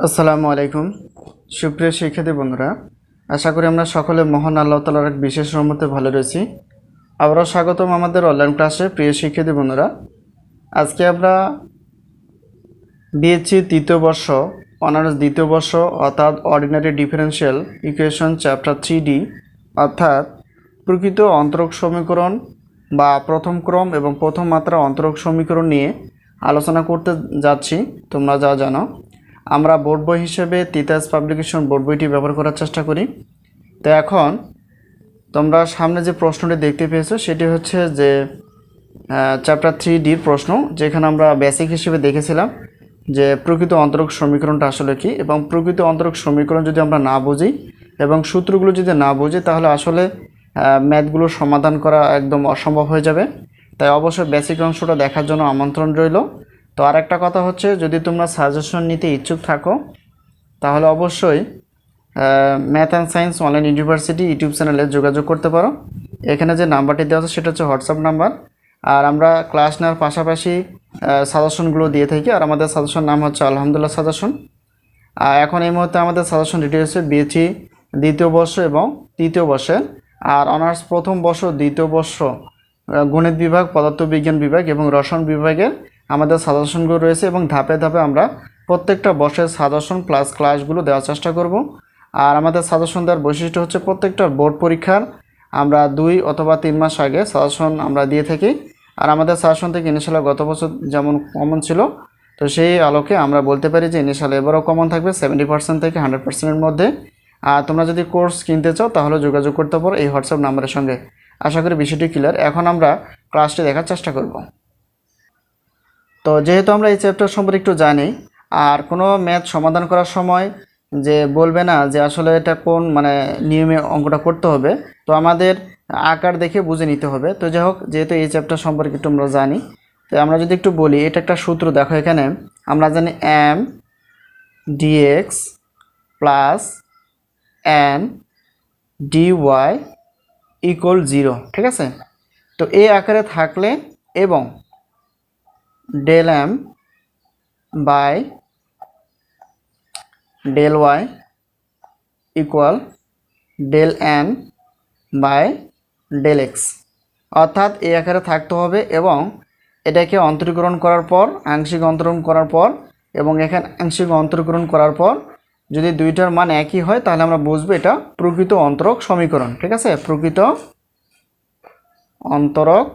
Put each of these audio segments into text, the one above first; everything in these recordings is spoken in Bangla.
আসসালামু আলাইকুম। সুপ্রিয় শিক্ষার্থী বন্ধুরা, আশা করি আমরা সকলে মহান আল্লাহ তালার এক বিশেষ রহমতে ভালো রয়েছি। আবারও স্বাগতম আমাদের অনলাইন ক্লাসে প্রিয় শিক্ষার্থী বন্ধুরা, আজকে আমরা বিএসসি তৃতীয় বর্ষ, অনার্স দ্বিতীয় বর্ষ অর্থাৎ ordinary differential equation chapter three D অর্থাৎ প্রকৃত অন্তরক সমীকরণ বা প্রথম ক্রম এবং প্রথম মাত্রা অন্তরক সমীকরণ নিয়ে আলোচনা করতে যাচ্ছি। তোমরা যা জানো। আমরা বোর্ড বই হিসেবে তিতাস পাবলিকেশন বোর্ড বইটি ব্যবহার করার চেষ্টা করি। তো এখন তোমরা সামনে যে প্রশ্নটি দেখতে পেয়েছ, সেটি হচ্ছে যে চ্যাপ্টার থ্রি ডির প্রশ্ন, যেখানে আমরা বেসিক হিসেবে দেখেছিলাম যে প্রকৃত অন্তরক সমীকরণটা আসলে কি এবং প্রকৃত অন্তরক সমীকরণ যদি আমরা না বুঝি এবং সূত্রগুলো যদি না বুঝি, তাহলে আসলে ম্যাথগুলো সমাধান করা একদম অসম্ভব হয়ে যাবে। তাই অবশ্যই বেসিক অংশটা দেখার জন্য আমন্ত্রণ রইল। তো আর একটা কথা হচ্ছে, যদি তোমরা সাজেশন নিতে ইচ্ছুক থাকো, তাহলে অবশ্যই math and science online university YouTube চ্যানেলে যোগাযোগ করতে পারো। এখানে যে নাম্বারটি দেওয়া আছে, সেটা হচ্ছে হোয়াটসঅ্যাপ নাম্বার। আর আমরা ক্লাস নেওয়ার পাশাপাশি সাজেশনগুলো দিয়ে থাকি। আর আমাদের সাজেশন নাম হচ্ছে আলহামদুলিল্লাহ সাজেশন আর এখন এই মুহূর্তে আমাদের সাজেশন রেডি হচ্ছে বিএসসি দ্বিতীয় বর্ষ এবং তৃতীয় বর্ষের। আর অনার্স প্রথম বর্ষ, দ্বিতীয় বর্ষ গণিত বিভাগ, পদার্থবিজ্ঞান বিভাগ এবং রসায়ন বিভাগের আমাদের সাজেশনগুলো রয়েছে এবং ধাপে ধাপে আমরা প্রত্যেকটা বর্ষের সাজেশন প্লাস ক্লাসগুলো দেওয়ার চেষ্টা করব। আর আমাদের সাজেশন দেওয়ার বৈশিষ্ট্য হচ্ছে প্রত্যেকটা বোর্ড পরীক্ষার আমরা দুই অথবা তিন মাস আগে সাজেশন আমরা দিয়ে থাকি। আর আমাদের সাজেশন থেকে ইনিশিয়াল গত বছর যেমন কমন ছিল, তো সেই আলোকে আমরা বলতে পারি যে ইনিশিয়াল এবারও কমন থাকবে সেভেন্টি পার্সেন্ট থেকে হান্ড্রেড পার্সেন্টের মধ্যে। আর তোমরা যদি কোর্স কিনতে চাও, তাহলে যোগাযোগ করতে পারো এই হোয়াটসঅ্যাপ নাম্বারের সঙ্গে। আশা করি বিষয়টি ক্লিয়ার এখন আমরা ক্লাসটি দেখার চেষ্টা করব। তো যেহেতু আমরা এই চ্যাপ্টার সম্পর্কে একটু জানি, আর কোনো ম্যাথ সমাধান করার সময় যে বলবে না যে আসলে এটা কোন মানে নিয়মে অঙ্কটা করতে হবে, তো আমাদের আকার দেখে বুঝে নিতে হবে। তো যাই হোক, যেহেতু এই চ্যাপ্টার সম্পর্কে একটু আমরা জানি, তো আমরা যদি একটু বলি, এটা একটা সূত্র দেখো এখানে, আমরা জানি M D X plus N D Y equal zero ঠিক আছে? তো এই আকারে থাকলে এবং del M by del Y equal del N by del X অর্থাৎ এই আকারে থাকতে হবে এবং এটাকে অন্তরীকরণ করার পর, আংশিক অন্তরণ করার পর এবং এখানে আংশিক অন্তরীকরণ করার পর যদি দুইটার মান একই হয়, তাহলে আমরা বুঝব এটা প্রকৃত অন্তরক সমীকরণ, ঠিক আছে? প্রকৃত অন্তরক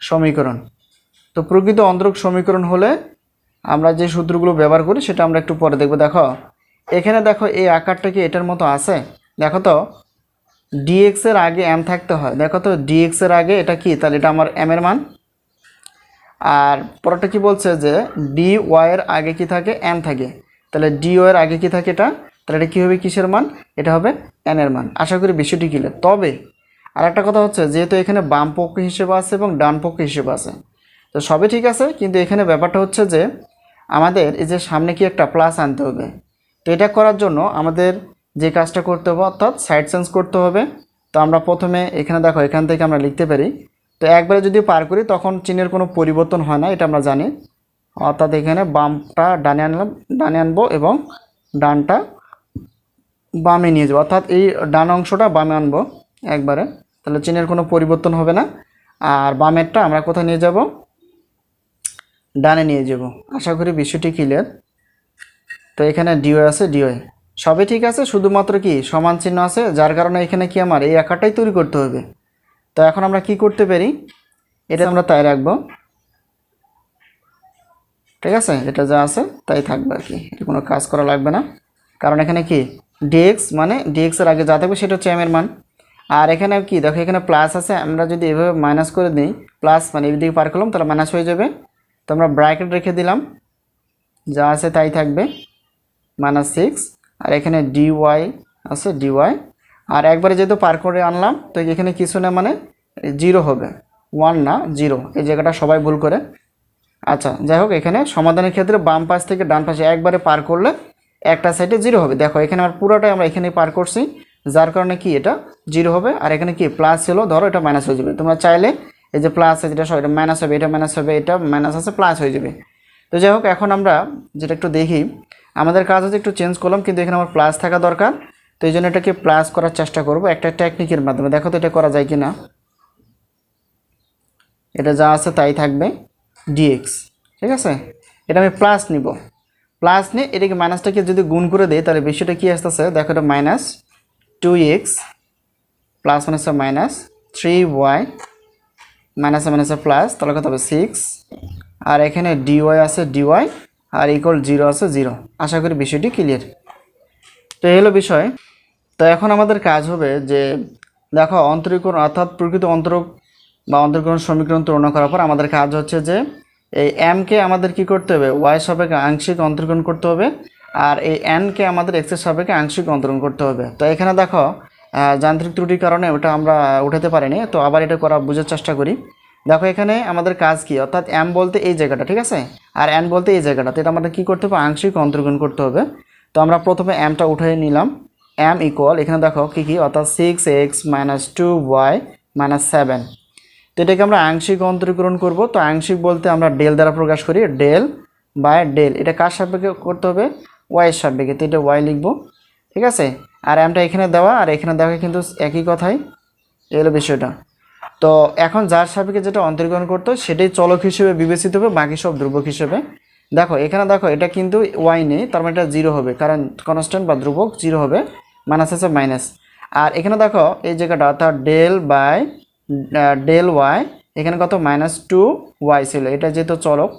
সমীকরণ। তো প্রকৃত অন্তরক সমীকরণ হলে আমরা যে সূত্রগুলো ব্যবহার করি সেটা আমরা একটু পরে দেখব। দেখো, এখানে দেখো এই আকারটা কি এটার মতো আছে? দেখো তো ডিএক্স এর আগে এম থাকতে হয়। দেখো তো ডিএক্স এর আগে এটা কি? তাহলে এটা আমার এম এর মান। আর পরটা কি বলছে যে ডি ওয়াই এর আগে কি থাকে? এন থাকে। তাহলে ডি ওয়াই এর আগে কি থাকে এটা? তাহলে এটা কী হবে কিসের মান? এটা হবে এন এর মান। আশা করি বিষয়টি ক্লিয়ার তবে আর একটা কথা হচ্ছে, যেহেতু এখানে বাম পক্ষ হিসেবে আছে এবং ডান পক্ষ হিসেবে আছে। তো সবই ঠিক আছে, কিন্তু এখানে ব্যাপারটা হচ্ছে যে, আমাদের এই যে সামনে কি একটা প্লাস আনতে হবে। তো এটা করার জন্য আমাদের যে কাজটা করতে হবে, অর্থাৎ সাইড চেঞ্জ করতে হবে। তো আমরা প্রথমে এখানে দেখো, এখান থেকে আমরা লিখতে পারি। তো একবারে যদি পার করি, তখন চিহ্নের কোনো পরিবর্তন হয় না, এটা আমরা জানি। অর্থাৎ এখানে বামটা ডানে আনলাম, ডানে আনব এবং ডানটা বামে নিয়ে যাব। অর্থাৎ এই ডান অংশটা বামে আনব একবারে। তাহলে চিহ্নের কোনো পরিবর্তন হবে না। আর বামেরটা আমরা কোথায় নিয়ে যাব? ডানে নিয়ে যাব। আশা করি বিষয়টি ক্লিয়ার তো এখানে ডিওয়ে আছে ডিওয়ে সবই ঠিক আছে, শুধুমাত্র কি সমান চিহ্ন আছে, যার কারণে এখানে কি আমার এই আকারটাই তৈরি করতে হবে। তো এখন আমরা কি করতে পারি? এটা আমরা তাই রাখব। ঠিক আছে? এটা যা আছে, তাই থাকবে আর কি। এটা কোনো কাজ করা লাগবে না। কারণ এখানে কি? ডিএক্স মানে ডিএক্সের আগে যা থাকবে সেটা হচ্ছে এম এর মান। আর এখানে কি? দেখো, এখানে প্লাস আছে। আমরা যদি এভাবে মাইনাস করে দিই প্লাস মানে এদিকে পার করলাম, তাহলে মাইনাস হয়ে যাবে। তো আমরা ব্র্যাকেট রেখে দিলাম। যা আছে তাই থাকবে। মাইনাস সিক্স আর এখানে ডিওয়াই আছে ডিওয়াই আর একবারে যেহেতু পার করে আনলাম, তো এখানে কিছু না মানে জিরো হবে। ওয়ান না জিরো এই জায়গাটা সবাই ভুল করে। আচ্ছা যাই হোক, এখানে সমাধানের ক্ষেত্রে বাম পাশ থেকে ডান পাশে একবারে পার করলে একটা সাইডে জিরো হবে। দেখো, এখানে আমার পুরোটাই আমরা এখানে পার করছি। যার কারণে কি এটা জিরো হবে? আর এখানে কি প্লাস হলো? ধরো এটা মাইনাস হয়ে যাবে। তোমরা চাইলে এই যে প্লাস আছে, যেটা এটা মাইনাস হবে, এটা মাইনাস হবে, এটা মাইনাস আছে প্লাস হয়ে যাবে। তো যাই হোক, এখন আমরা যেটা একটু দেখি, আমাদের কাজ হচ্ছে একটু চেঞ্জ করলাম, কিন্তু এখানে আমার প্লাস থাকা দরকার। তো এই জন্য এটাকে প্লাস করার চেষ্টা করব একটা টেকনিকের মাধ্যমে। দেখো তো এটা করা যায় কি না এটা যা আছে তাই থাকবে। ডিএক্স ঠিক আছে? এটা আমি প্লাস নিব। প্লাস নিয়ে এটাকে মাইনাসটাকে যদি গুণ করে দেই, তাহলে বেশিটা কী আসতেছে? দেখো এটা মাইনাস টু এক্স প্লাস মানে হচ্ছে মাইনাস থ্রি ওয়াই মাইনাসে মাইনাসে প্লাস তাহলে কত হবে সিক্স আর এখানে ডিওয়াই আছে ডিওয়াই আর ইকুয়াল জিরো আছে জিরো আশা করি বিষয়টি ক্লিয়ার তো হলো বিষয়। তো এখন আমাদের কাজ হবে যে, দেখো অন্তরীকরণ, অর্থাৎ প্রকৃত অন্তরক বা অন্তরীকরণ সমীকরণ তুলনা করার পর আমাদের কাজ হচ্ছে যে, এই এমকে আমাদের কি করতে হবে? ওয়াই সাপেক্ষে আংশিক অন্তরীকরণ করতে হবে। আর এই এনকে আমাদের এক্সের সাপেক্ষে আংশিক অন্তরণ করতে হবে। তো এখানে দেখো যান্ত্রিক ত্রুটির কারণে ওটা আমরা উঠাতে পারিনি, তো আবার এটা করা বোঝার চেষ্টা করি। দেখো এখানে আমাদের কাজ কি? অর্থাৎ এম বলতে এই জায়গাটা, ঠিক আছে? আর এন বলতে এই জায়গাটা, তো এটা আমাদের কী করতে হবে? আংশিক অন্তর্গ্রহণ করতে হবে। তো আমরা প্রথমে এমটা উঠে নিলাম। এম ইকুয়াল এখানে দেখো কী কী? অর্থাৎ six X minus two Y minus seven তো এটাকে আমরা আংশিক অন্তরীকরণ করব। তো আংশিক বলতে আমরা ডেল দ্বারা প্রকাশ করি ডেল বাই ডেল এটা কার সাপেক্ষে করতে হবে? ওয়াইয়ের সাপেক্ষে তো এটা ওয়াই লিখব, ঠিক আছে? আর এমটা এখানে দেওয়া, আর এখানে দেওয়া কিন্তু একই কথাই, এই হলো বিষয়টা। তো এখন যার সাপেক্ষে যেটা অন্তর্গ্রহণ করতো সেটাই চলক হিসেবে বিবেচিত হবে, বাকি সব ধ্রুবক হিসেবে। দেখো, এখানে দেখো, এটা কিন্তু ওয়াই নেই, তার মানে এটা জিরো হবে, কারণ কনস্ট্যান্ট বা ধ্রুবক জিরো হবে মাইনাস আছে মাইনাস আর এখানে দেখো, এই জায়গাটা, অর্থাৎ ডেল বাই ডেল ওয়াই এখানে কত? মাইনাস টু ওয়াই ছিল, এটা যেহেতু চলক,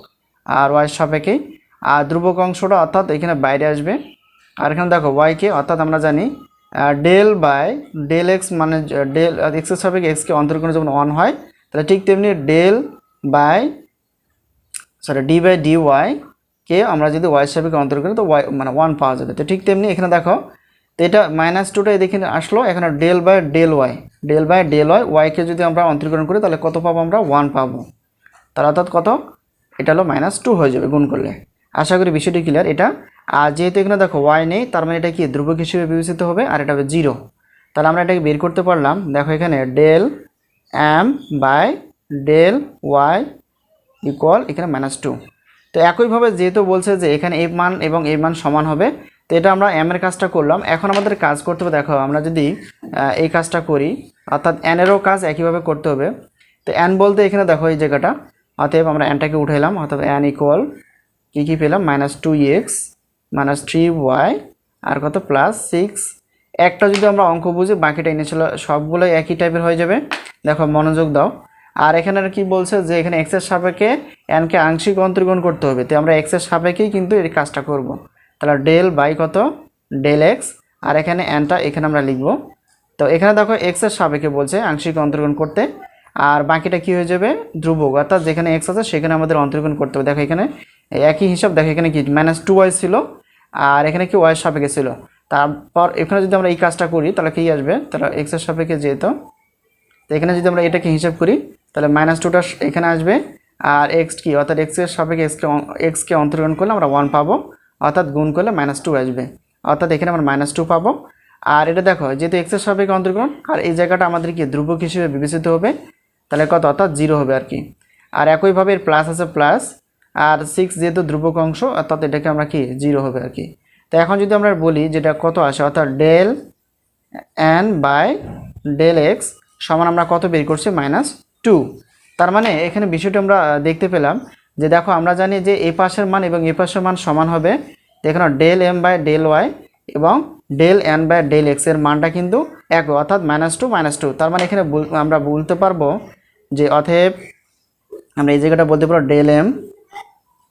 আর ওয়াই সাপেক্ষেই আর ধ্রুবক অংশটা অর্থাৎ এখানে বাইরে আসবে। আর এখানে দেখো ওয়াইকে অর্থাৎ আমরা জানি ডেল বাই ডেল এক্স মানে ডেল এক্সের সাপেক্ষে এক্সকে অন্তর্করণে যখন অন হয়, তাহলে ঠিক তেমনি del by sorry D by D Y কে আমরা যদি ওয়াই সাপেক্ষে অন্তর তো ওয়াই মানে ওয়ান পাওয়া যাবে। তো ঠিক তেমনি এখানে দেখো, তো এটা মাইনাস টুটা এদিকে আসলো, এখানে del by del Y del by del Y ওয়াইকে যদি আমরা অন্তরীকরণ করি, তাহলে কত পাবো আমরা? ওয়ান পাবো। তাহলে অর্থাৎ কত? এটা হলো মাইনাস টু হয়ে যাবে গুণ করলে। আশা করি বিষয়টি ক্লিয়ার এটা, আর যেহেতু এখানে দেখো ওয়াই নেই, তার মানে এটা কি? ধ্রুবক হিসেবে বিবেচিত হবে, আর এটা হবে জিরো তাহলে আমরা এটাকে বের করতে পারলাম। দেখো এখানে del M by del Y equal এখানে মাইনাস টু তো একইভাবে যেহেতু বলছে যে এখানে এই মান এবং এই মান সমান হবে, তো এটা আমরা এম এর কাজটা করলাম। এখন আমাদের কাজ করতে হবে, দেখো আমরা যদি এই কাজটা করি, অর্থাৎ এনেরও কাজ একইভাবে করতে হবে। তো এন বলতে এখানে দেখো এই জায়গাটা, অতএব আমরা এনটাকে উঠাইলাম, অর্থাৎ এন ইকুয়াল কী কী পেলাম? Minus two X minus three Y আর কত? প্লাস সিক্স একটা যদি আমরা অঙ্ক বুঝি বাকিটা এনে এনেছিল সবগুলো একই টাইপের হয়ে যাবে। দেখো, মনোযোগ দাও। আর এখানে কি বলছে যে এখানে এক্সের সাপেক্ষে এনকে আংশিক অন্তর্গণ করতে হবে। তো আমরা এক্সের সাপেক্ষেই কিন্তু এই কাজটা করব। তাহলে ডেল বাই কত? ডেল এক্স আর এখানে এনটা এখানে আমরা লিখব। তো এখানে দেখো এক্সের সাপেক্ষে বলছে আংশিক অন্তর্গণ করতে। আর বাকিটা কি হয়ে যাবে? ধ্রুবক। অর্থাৎ যেখানে এক্স আছে, সেখানে আমাদের অন্তর্গণ করতে হবে। দেখো এখানে একই হিসাব, দেখো এখানে কি মাইনাস টু ওয়াই ছিল আর এখানে কি ওয়াই সাপেক্ষে ছিল। তারপর এখানে যদি আমরা এই কাজটা করি, তাহলে কি আসবে? তাহলে এক্সের সাপেক্ষে যেহেতু, তো এখানে যদি আমরা এটাকে হিসাব করি, তাহলে মাইনাস টুটা এখানে আসবে আর এক্স কি? অর্থাৎ এক্সের সাপেক্ষে এক্সকে এক্সকে অন্তর্গণ করলে আমরা ওয়ান পাবো, অর্থাৎ গুণ করলে মাইনাস টু আসবে। অর্থাৎ এখানে আমরা মাইনাস টু পাবো। আর এটা দেখো, যেহেতু এক্সের সাপেক্ষে অন্তর্গণ, আর এই জায়গাটা আমাদের কি, ধ্রুবক হিসেবে বিবেচিত হবে, তাহলে কত? অর্থাৎ জিরো হবে আর কি। আর একইভাবে এর প্লাস আছে প্লাস আর সিক্স যেহেতু ধ্রুবক অংশ অর্থাৎ এটাকে আমরা কি? জিরো হবে আর কি। তো এখন যদি আমরা বলি যেটা কত আসে, অর্থাৎ del N by del X সমান আমরা কত বের করছি? মাইনাস টু তার মানে এখানে বিষয়টা আমরা দেখতে পেলাম যে দেখো, আমরা জানি যে এ পাশের মান এবং এ পাশের মান সমান হবে। এখানে del M by del Y এবং ডেল এন বাই ডেল এক্সের মানটা কিন্তু এক, অর্থাৎ মাইনাস টু মাইনাস টু তার মানে এখানে আমরা বলতে পারব যে অতএব আমরা এই জায়গাটা বলতে পারব del M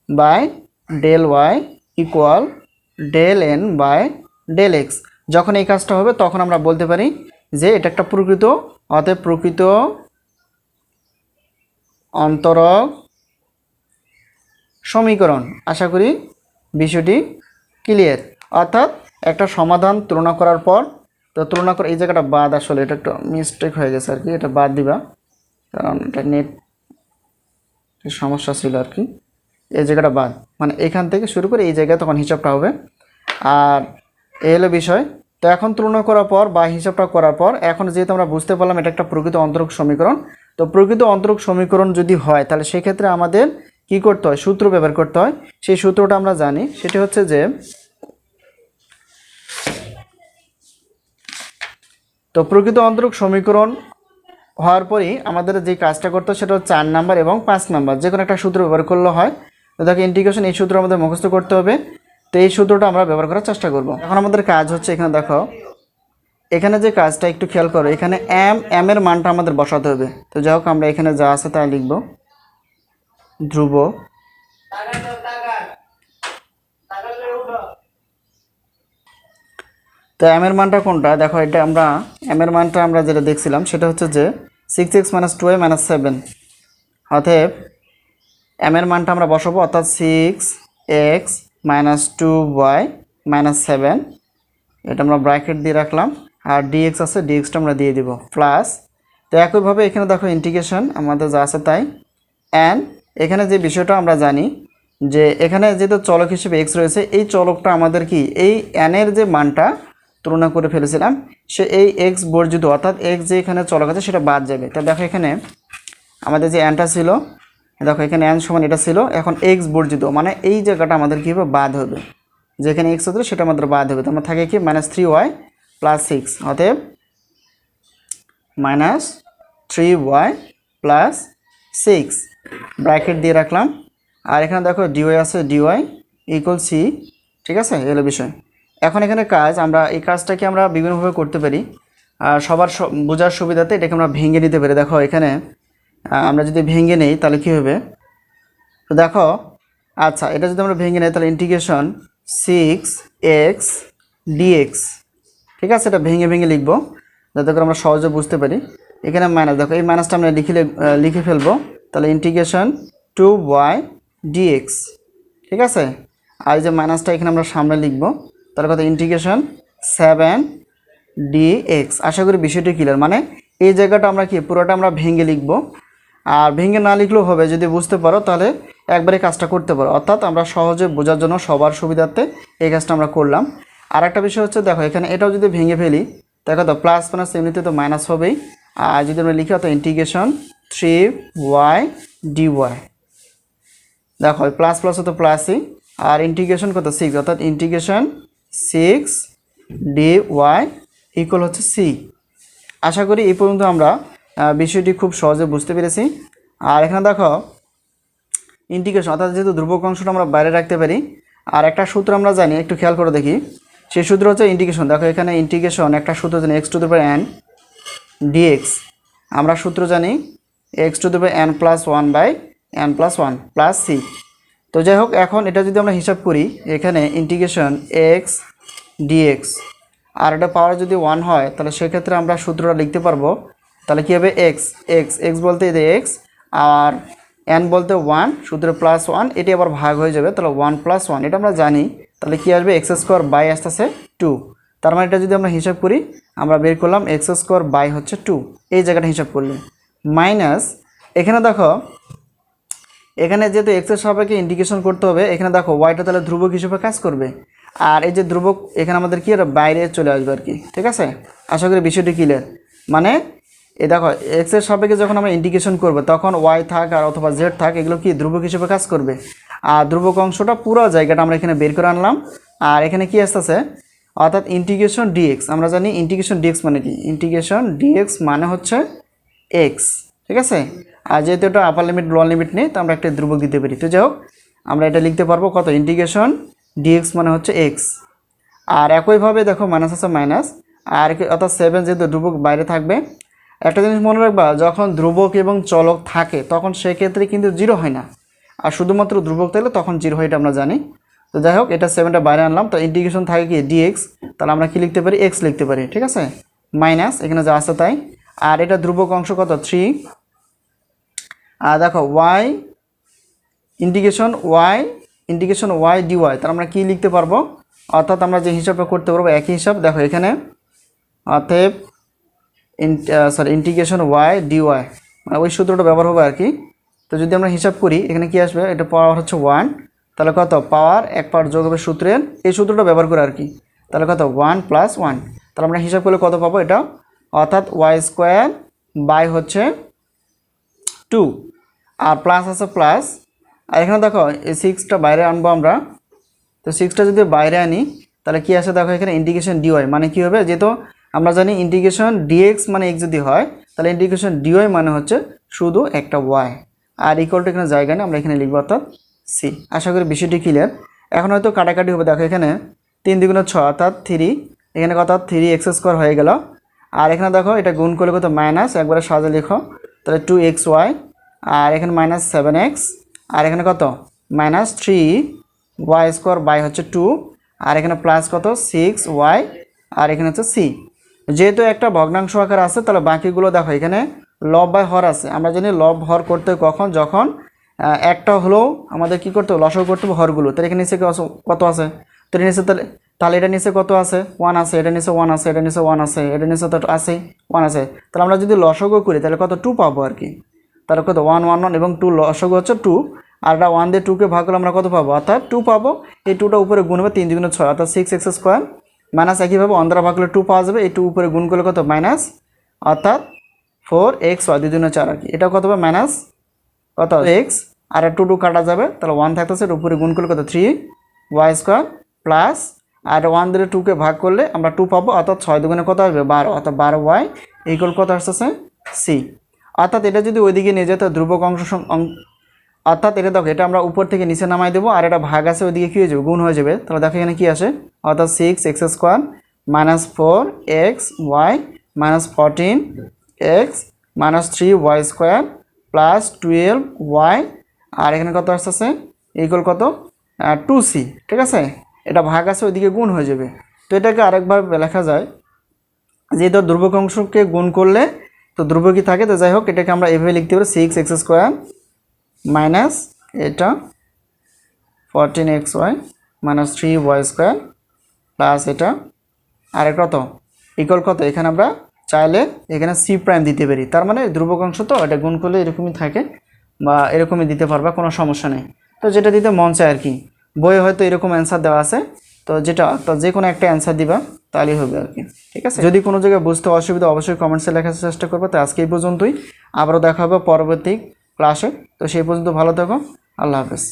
by del Y equal del N by del X. যখন এই কাজটা হবে, তখন আমরা বলতে পারি যে এটা একটা প্রকৃত, অতএব প্রকৃত অন্তরক সমীকরণ। আশা করি বিষয়টি ক্লিয়ার। অর্থাৎ একটা সমাধান তুলনা করার পর, তো তুলনা করে এই জায়গাটা বাদ আসলে, এটা একটা মিস্টেক হয়ে গেছে আর কি, এটা বাদ দিবা। কারণ এটা নেট সমস্যা ছিল আর কি। এই জায়গাটা বাদ। মানে এখান থেকে শুরু করে এই জায়গায় তখন হিসাবটা হবে। আর এ হলো বিষয়। তো এখন তুলনা করার পর বা হিসাবটা করার পর, এখন যেহেতু আমরা বুঝতে পারলাম এটা একটা প্রকৃত অন্তরক সমীকরণ, তো প্রকৃত অন্তরক সমীকরণ যদি হয়, তাহলে সেক্ষেত্রে আমাদের কি করতে হয়? সূত্র ব্যবহার করতে হয়। সেই সূত্রটা আমরা জানি। সেটি হচ্ছে যে, তো প্রকৃত অন্তরক সমীকরণ হওয়ার পরই আমাদের যে কাজটা করতে হয় সেটা হচ্ছে চার নাম্বার এবং পাঁচ নাম্বার। যে কোনো একটা সূত্র ব্যবহার করলে হয়। তো দেখো ইন্টিগ্রেশন এই সূত্র আমাদের মুখস্থ করতে হবে। তো এই সূত্রটা আমরা ব্যবহার করার চেষ্টা করব। এখন আমাদের কাজ হচ্ছে এখানে দেখো, এখানে যে কাজটা একটু খেয়াল করো, এখানে এম এম এর মানটা আমাদের বসাতে হবে। তো যাই হোক, আমরা এখানে যা আছে তাই লিখব। ধ্রুব। তো এম এর মানটা কোনটা? দেখো, এটা আমরা এম এর মানটা আমরা যেটা দেখছিলাম, সেটা হচ্ছে যে six X minus two A minus seven অতএব এম এর মানটা আমরা বসাবো, অর্থাৎ six X minus two Y minus seven এটা আমরা ব্র্যাকেট দিয়ে রাখলাম, আর ডিএক্স আছে ডিএক্সটা আমরা দিয়ে দিব প্লাস তো একইভাবে এখানে দেখো ইন্টিগ্রেশন আমাদের যা আছে তাই। অ্যান এখানে যে বিষয়টা আমরা জানি, যে এখানে যেহেতু চলক হিসেবে এক্স রয়েছে, এই চলকটা আমাদের কি, এই অ্যানের যে মানটা তুলনা করে ফেলেছিলাম, সে এই এক্স বর্জিত, অর্থাৎ এক্স যে এখানে চলক আছে, সেটা বাদ যাবে। তা দেখো এখানে আমাদের যে অ্যানটা ছিল দেখো, এখানে অ্যান সমান এটা ছিল, এখন এক্স বর্জিত মানে এই জায়গাটা আমাদের কী হবে? বাদ হবে। যেখানে এক্স হতো সেটা আমাদের বাদ হবে। তো আমরা থাকে কি? Minus three Y plus six অতএব minus three Y plus six bracket দিয়ে রাখলাম। আর এখানে দেখো ডিওয়াই আছে ডিওয়াই ইকুয়াল সি ঠিক আছে? এগুলো বিষয়। এখন এখানে কাজ, আমরা এই কাজটাকে আমরা বিভিন্নভাবে করতে পারি। আর সবার বোঝার সুবিধাতে এটাকে আমরা ভেঙে নিতে পারি। দেখো, এখানে আমরা যদি ভেঙে নেই, তাহলে কী হবে? তো দেখো আচ্ছা এটা যদি আমরা ভেঙে নেই, তাহলে ইন্টিগ্রেশন সিক্স এক্স ডিএক্স ঠিক আছে? এটা ভেঙে ভেঙে লিখব, যাতে করে আমরা সহজে বুঝতে পারি। এখানে মাইনাস দেখো, এই মাইনাসটা আমরা লিখে লিখে ফেলব। তাহলে ইন্টিগ্রেশন টু ওয়াই ডিএক্স ঠিক আছে? আর যে মাইনাসটা এখানে আমরা সামনে লিখব তাহলে কথা ইন্টিগ্রেশন সেভেন ডিএক্স আশা করি বিষয়টি ক্লিয়ার মানে এই জায়গাটা আমরা কি, পুরোটা আমরা ভেঙে লিখব। আর ভেঙে না লিখলেও হবে, যদি বুঝতে পারো তাহলে একবারে কাজটা করতে পারো। অর্থাৎ আমরা সহজে বোঝার জন্য সবার সুবিধার্থে এই কাজটা আমরা করলাম। আর একটা বিষয় হচ্ছে, দেখো এখানে এটাও যদি ভেঙে ফেলি, দেখো তো প্লাস মাইনাস এমনিতে তো মাইনাস হবেই। আর যদি আমরা লিখি তো integration three Y D Y দেখো প্লাস প্লাস তো প্লাসই আর ইন্টিগ্রেশন কত? সিক্স অর্থাৎ integration six D Y equal হচ্ছে সি আশা করি এই পর্যন্ত আমরা বিষয়টি খুব সহজে বুঝতে পেরেছি। আর এখানে দেখো ইন্টিগ্রেশন অর্থাৎ যেহেতু ধ্রুবক অংশটা আমরা বাইরে রাখতে পারি, আর একটা সূত্র আমরা জানি, একটু খেয়াল করে দেখি। সেই সূত্র হচ্ছে ইন্টিগ্রেশন দেখো, এখানে ইন্টিগ্রেশন একটা সূত্র জানি X to the N D X আমরা সূত্র জানি X to the N plus one by N plus one plus C তো যাই হোক, এখন এটা যদি আমরা হিসাব করি, এখানে ইন্টিগ্রেশন এক্স ডিএক্স আর এটা পাওয়ার যদি ওয়ান হয়, তাহলে সেক্ষেত্রে আমরা সূত্রটা লিখতে পারব তাহলে কী হবে এক্স এক্স এক্স বলতে এই এক্স আর এন বলতে ওয়ান সূত্রে প্লাস ওয়ান এটি আবার ভাগ হয়ে যাবে, তাহলে ওয়ান প্লাস ওয়ান এটা আমরা জানি। তাহলে কী আসবে? এক্স স্কোয়ার বাই আসতেছে টু তার মানে এটা যদি আমরা হিসাব করি, আমরা বের করলাম এক্স স্কোয়ার বাই হচ্ছে টু এই জায়গাটা হিসাব করলে। মাইনাস এখানে দেখো, এখানে যেহেতু এক্সের সাপেক্ষে ইন্ডিকেশন করতে হবে, এখানে দেখো ওয়াইটা তাহলে ধ্রুবক হিসেবে কাজ করবে। আর এই যে ধ্রুবক, এখানে আমাদের কি? বাইরে চলে আসবে আর কি। ঠিক আছে? আশা করি বিষয়টি ক্লিয়ার মানে এ দেখো এক্সের সাপেক্ষে যখন আমরা ইন্ডিকেশন করব, তখন ওয়াই থাক আর অথবা জেড থাক, এগুলো কি ধ্রুবক হিসেবে কাজ করবে? আর ধ্রুবক অংশটা পুরো জায়গাটা আমরা এখানে বের করে আনলাম। আর এখানে কি আসতেছে? অর্থাৎ ইন্টিগ্রেশন ডিএক্স আমরা জানি ইন্টিগ্রেশন ডিএক্স মানে কি? ইন্টিগ্রেশন ডিএক্স মানে হচ্ছে এক্স ঠিক আছে? আর যেহেতু এটা আপার লিমিট লোয়ার লিমিট নেই, তো আমরা একটা ধ্রুবক দিতে পারি। তো যাই হোক, আমরা এটা লিখতে পারব কত? ইন্টিগ্রেশন ডিএক্স মানে হচ্ছে এক্স আর একইভাবে দেখো মাইনাস আছে মাইনাস আর অর্থাৎ সেভেন যেহেতু ধ্রুবক বাইরে থাকবে একটা জিনিস মনে রাখবা, যখন ধ্রুবক এবং চলক থাকে, তখন সেক্ষেত্রে কিন্তু জিরো হয় না। আর শুধুমাত্র ধ্রুবক থাকলে তখন জিরো হয় এটা আমরা জানি। তো যাই হোক, এটা সেভেনটা বাইরে আনলাম। তো ইন্টিগ্রেশন থাকে কি? ডিএক্স তাহলে আমরা কী লিখতে পারি? এক্স লিখতে পারি, ঠিক আছে? মাইনাস এখানে যা আছে তাই। আর এটা ধ্রুবক অংশ কত? থ্রি আর দেখো Y integration Y integration Y D Y তার আমরা কী লিখতে পারব? অর্থাৎ আমরা যে হিসাবটা করতে পারব, একই হিসাব। দেখো এখানে, অতএব সরি ইন্টিগ্রেশন ওয়াই ডিওয়াই মানে ওই সূত্রটা ব্যবহার হবে আর কি। তো যদি আমরা হিসাব করি, এখানে কি আসবে? এটা পাওয়ার হচ্ছে ওয়ান তাহলে কত? পাওয়ার এক পাওয়ার যোগ হবে সূত্রের। এই সূত্রটা ব্যবহার করে আর কি। তাহলে কত? ওয়ান প্লাস ওয়ান তাহলে আমরা হিসাব করলে কত পাবো এটা? অর্থাৎ ওয়াই স্কোয়ার বাই হচ্ছে টু আর প্লাস আছে প্লাস আর এখানে দেখো, এই সিক্সটা বাইরে আনব আমরা। তো সিক্সটা যদি বাইরে আনি, তাহলে কি আসে? দেখো এখানে ইন্টিগ্রেশন ডিওয়াই মানে কি হবে? যেহেতু আমরা জানি ইন্টিগ্রেশন ডিএক্স মানে এক্স যদি হয়, তাহলে ইন্টিগ্রেশন ডিওয়াই মানে হচ্ছে শুধু একটা ওয়াই আর ইকুয়ালটা এখানে জায়গা নেই, আমরা এখানে লিখব অর্থাৎ সি আশা করি বিষয়টি ক্লিয়ার এখন হয়তো কাটাকাটি হবে, দেখো এখানে তিন দ্বিগুণ ছয় অর্থাৎ থ্রি এখানে কত? থ্রি এক্স স্কোয়ার হয়ে গেল। আর এখানে দেখো, এটা গুণ করলে কত? মাইনাস একবারে সাজে লিখো। তাহলে টু এক্স ওয়াই আর এখানে মাইনাস সেভেন এক্স আর এখানে কত? Minus three Y square by হচ্ছে টু আর এখানে প্লাস কত? সিক্স ওয়াই আর এখানে হচ্ছে সি যেহেতু একটা ভগ্নাংশ আকার আছে, তাহলে বাকিগুলো দেখো, এখানে লব বাই হর আছে। আমরা জানি লব হর করতে কখন, যখন একটা হলেও আমাদের কি করতে হবে? লসও করতে হবে হরগুলো। তাহলে এখানে নিচে কত- আছে? তো নিচে তাহলে তাহলে এটা নিচে কত আছে? ওয়ান আছে, এটা নিচে ওয়ান আছে, এটা নিচে ওয়ান আছে, এটা নিচে তো আছে, ওয়ান আছে। তাহলে আমরা যদি লসগো করি, তাহলে কত? টু পাবো আর কি। তাহলে কত? ওয়ান ওয়ান ওয়ান এবং টু লসগো হচ্ছে টু আর এটা ওয়ান দিয়ে টুকে ভাগ করলে আমরা কত পাবো? অর্থাৎ টু পাবো। এই টুটা উপরে গুণ হবে তিন দুগুণে ছয়, অর্থাৎ সিক্স এক্স স্কোয়ার মাইনাস একইভাবে অন্তরা ভাগ করলে টু পাওয়া যাবে। এই টু উপরে গুণ করলে কত? মাইনাস, অর্থাৎ ফোর এক্স ওয়াই দুই চার আর কি। এটা কত হবে? মাইনাস কত এক্স আর টু টু কাটা যাবে, তাহলে ওয়ান থাকতেছে এর উপরে গুণ করলে কত? থ্রি ওয়াই স্কোয়ার প্লাস আর ওয়ান দিলে টুকে ভাগ করলে আমরা টু পাবো, অর্থাৎ ছয় দুগুণে কত আসবে? বারো, অর্থাৎ বারো ওয়াই ইকুয়াল কত আসতেছে? সি অর্থাৎ এটা যদি ওইদিকে নিয়ে যেত, ধ্রুবক অংশ অর্থাৎ এটা দেখো, এটা আমরা উপর থেকে নিচে নামাই দেবো, আর এটা ভাগ আছে ওইদিকে কী হয়ে যাবে? গুণ হয়ে যাবে। তাহলে দেখো এখানে কী আসে? অর্থাৎ six x square minus four x y minus fourteen x minus three y square plus twelve y আর এখানে কত আসতেছে? ইকুয়াল কত? টু সি ঠিক আছে? এটা ভাগ আছে ওইদিকে গুণ হয়ে যাবে। তো এটাকে আরেকভাবে লেখা যায়, যেহেতু ধ্রুবক অংশকে গুণ করলে তো ধ্রুবকই থাকে, তো যাই হোক, এটাকে আমরা এভাবে লিখতে পারি সিক্স এক্স স্কোয়ার মাইনাস এটা fourteen x y minus three y square plus এটা আর কত? ইকুয়াল কত? এখানে আমরা চাইলে এখানে সি প্রাইম দিতে পারি। তার মানে ধ্রুবক অংশ তো, এটা গুণ করলে এরকমই থাকে বা এরকমই দিতে পারবা, কোনো সমস্যা নেই। তো যেটা দিতে মন চায় আর কি। বইয়ে হয়তো এরকম অ্যান্সার দেওয়া আছে। তো যেটা, তো যে কোনো একটা অ্যান্সার দিবা, তাহলেই হবে আর কি। ঠিক আছে? যদি কোনো জায়গায় বুঝতে অসুবিধা, অবশ্যই কমেন্টসে লেখার চেষ্টা করবে। তো আজকে এই পর্যন্তই। আবারও দেখা হবে পরবর্তী ক্লাসে। তো সেই পর্যন্ত ভালো থাকো। আল্লাহ হাফেজ।